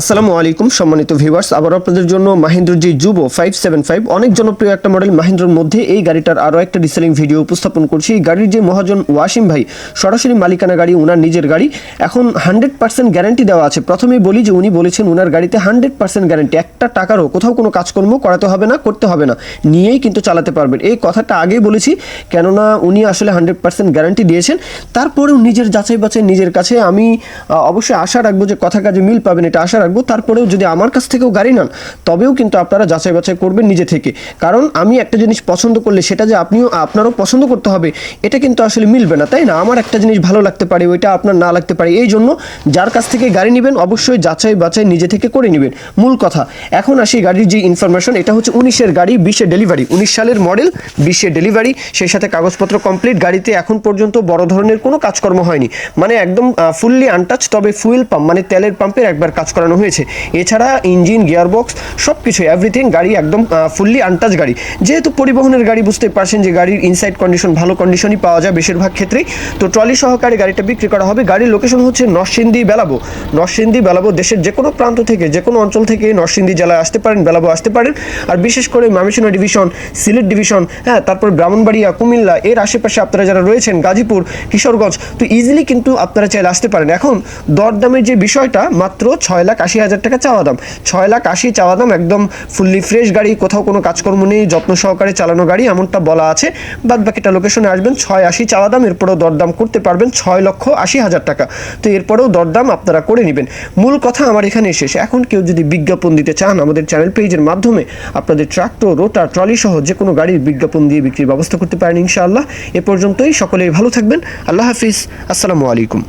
আসসালামু আলাইকুম, সম্মানিত ভিউয়ার্স আবার আপনাদের জন্য মাহিন্দ্র জি যুবো ফাইভ সেভেন ফাইভ অনেক জনপ্রিয় একটা মডেল মাহিন্দ্রর মধ্যে এই গাড়িটার আরও একটা রিসেলিং ভিডিও উপস্থাপন করছি। এই গাড়ির যে মহাজন ওয়াসিম ভাই, সরাসরি মালিকানা গাড়ি ওনার নিজের গাড়ি। এখন হান্ড্রেড পার্সেন্ট গ্যারান্টি দেওয়া আছে। প্রথমেই বলি যে উনি বলেছেন ওনার গাড়িতে হান্ড্রেড পার্সেন্ট গ্যারান্টি একটা টাকারও কোথাও কোনো কাজকর্ম করাতে হবে না, করতে হবে না। নিয়েই কিন্তু চালাতে পারবেন। এই কথাটা আগেই বলেছি, কেননা উনি আসলে হান্ড্রেড পার্সেন্ট গ্যারান্টি দিয়েছেন। তারপরেও নিজের যাচাই বাছাই নিজের কাছে। আমি অবশ্যই আশা রাখব যে কথা কাজে মিল পাবেন, এটা আশা রাখব, তারপরেও যদি আমার কাছ থেকেও গাড়ি নেন, তবেও কিন্তু আপনারা যাচাই বাছাই করবেন নিজে থেকে। কারণ আমি একটা জিনিস পছন্দ করলে সেটা যে আপনিও, আপনারও পছন্দ করতে হবে, এটা কিন্তু আসলে মিলবে না, তাই না? আমার একটা জিনিস ভালো লাগতে পারে, ওইটা আপনার না লাগতে পারে, এই জন্য যার কাছ থেকে গাড়ি নেবেন, অবশ্যই যাচাই বাছাই নিজে থেকে করে নেবেন। মূল কথা, এখন আসি গাড়ির যে ইনফরমেশন এটা হচ্ছে উনিশের গাড়ি, বিশে ডেলিভারি উনিশ সালের মডেল বিশে ডেলিভারি সেই সাথে কাগজপত্র কমপ্লিট গাড়িতে এখন পর্যন্ত বড় ধরনের কোনো কাজকর্ম হয়নি। মানে একদম ফুললি আনটাচ তবে ফুয়েল পাম্প মানে তেলের পাম্পের একবার কাজ করানো হয়েছে। এছাড়া ইঞ্জিন, গিয়ারবক্স সব কিছু এভরিথিং গাড়ি একদম ফুললি আনটাচ গাড়ি। যেহেতু পরিবহনের গাড়ি বুঝতে পারছেন যে গাড়ির ইনসাইড কন্ডিশন ভালো কন্ডিশনই পাওয়া যায় বেশিরভাগ ক্ষেত্রেই, তো ট্রলি সহকারে গাড়িটা বিক্রি করা হবে। গাড়ির লোকেশন হচ্ছে নরসিংদী, বেলাবো। নরসিংদী, বেলাবো দেশের যে কোনো প্রান্ত থেকে যে কোনো অঞ্চল থেকে নরসিংদী জেলায় আসতে পারেন, বেলাবো আসতে পারেন। আর বিশেষ করে মামিসোনা ডিভিশন সিলেট ডিভিশন হ্যাঁ তারপর ব্রাহ্মণবাড়িয়া, কুমিল্লা, এর আশেপাশে আপনারা যারা রয়েছেন, গাজীপুর, কিশোরগঞ্জ, তো ইজিলি কিন্তু আপনারা চাইলে আসতে পারেন। এখন দরদামের যে বিষয়টা, মাত্র ছয় লাখ আশি হাজার টাকা চাওয়া দাম। ছয় লাখ আশি চাওয়া দাম, একদম ফুললি ফ্রেশ গাড়ি, কোথাও কোনো কাজকর্ম নেই, যত্ন সহকারে চালানো গাড়ি, এমনটা বলা আছে। বাদ বাকিটা লোকেশনে আসবেন, ছয় আশি চাওয়া দাম, এরপরেও দরদাম করতে পারবেন ছয় লক্ষ আশি হাজার টাকা। তো এরপরেও দরদাম আপনারা করে নেবেন। মূল কথা আমার এখানে শেষ। এখন কেউ যদি বিজ্ঞাপন দিতে চান, আমাদের চ্যানেল পেজের মাধ্যমে আপনাদের ট্রাক্টর রোটার ট্রলি সহ যে কোনো গাড়ির বিজ্ঞাপন দিয়ে বিক্রির ব্যবস্থা করতে পারেন ইনশাআল্লাহ। এ পর্যন্তই, সকলেই ভালো থাকবেন। আল্লাহ হাফিজ। আসসালামু আলাইকুম।